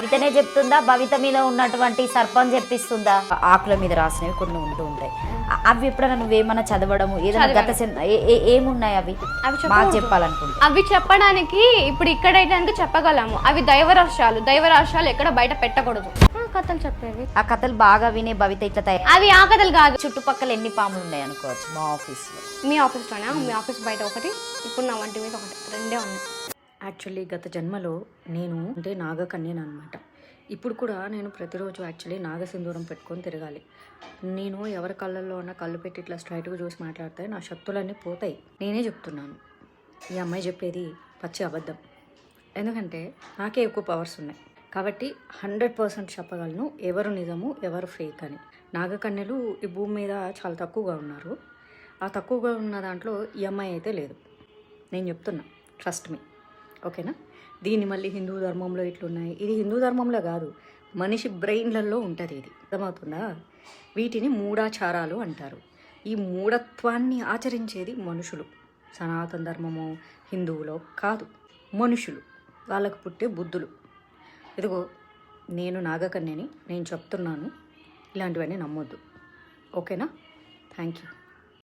భవితనే చెప్తుందా? భవిత మీద ఉన్నటువంటి సర్పంచ్ చెప్పిస్తుందా? ఆకుల మీద రాసినవి కొన్ని ఉంటూ ఉంటాయి. అవి ఎప్పుడైనా నువ్వేమన్నా చదవడము ఏదైనా గత ఏమున్నాయి అవి? అవి మాకు. చెప్పాలనుకుంటా అవి చెప్పడానికి ఇప్పుడు ఇక్కడైతే కనుక చెప్పగలము. అవి దైవరాష్ట్రాలు. దైవరాష్ట్రాలు ఎక్కడ బయట పెట్టకూడదు. ఆ, కథలు చెప్పేవి. ఆ కథలు బాగా వినే భవిత ఇట్లా తయారు అవి ఆ కథలు కాదు. చుట్టుపక్కల ఎన్ని పాములు ఉన్నాయి అనుకోవచ్చు మా ఆఫీస్లో మీ ఆఫీస్లోనే? మీ ఆఫీస్ బయట ఒకటి ఇప్పుడు నా వంటి మీద ఒకటి. రెండే ఉన్నాయి. యాక్చువల్లీ గత జన్మలో నేను అంటే నాగకన్యను అనమాట ఇప్పుడు కూడా నేను ప్రతిరోజు యాక్చువల్లీ నాగసింధూరం పెట్టుకొని తిరగాలి. నేను ఎవరి కళ్ళల్లో ఉన్న కళ్ళు పెట్టి ఇట్లా స్ట్రైట్గా చూసి మాట్లాడితే నా శక్తులన్నీ పోతాయి. నేనే చెప్తున్నాను. ఈ అమ్మాయి చెప్పేది పచ్చి అబద్ధం. ఎందుకంటే నాకే ఎక్కువ పవర్స్ ఉన్నాయి. కాబట్టి హండ్రెడ్ పర్సెంట్ చెప్పగలను ఎవరు నిజము ఎవరు ఫేక్ అని. నాగకన్యలు ఈ భూమి మీద చాలా తక్కువగా ఉన్నారు. ఆ తక్కువగా ఉన్న దాంట్లో ఈ అమ్మాయి అయితే లేదు. నేను చెప్తున్నా. ట్రస్ట్ మీ ఓకేనా? దీన్ని మళ్ళీ హిందూ ధర్మంలో ఇట్లున్నాయి. ఇది హిందూ ధర్మంలో కాదు మనిషి బ్రెయిన్లలో ఉంటుంది ఇది. అర్థమవుతుందా? వీటిని మూఢాచారాలు అంటారు. ఈ మూఢత్వాన్ని ఆచరించేది మనుషులు. సనాతన ధర్మము హిందువులో కాదు. మనుషులు. వాళ్ళకు పుట్టే బుద్ధులు. ఇదిగో నేను నాగకన్యని నేను చెప్తున్నాను. ఇలాంటివన్నీ నమ్మొద్దు. ఓకేనా? Thank you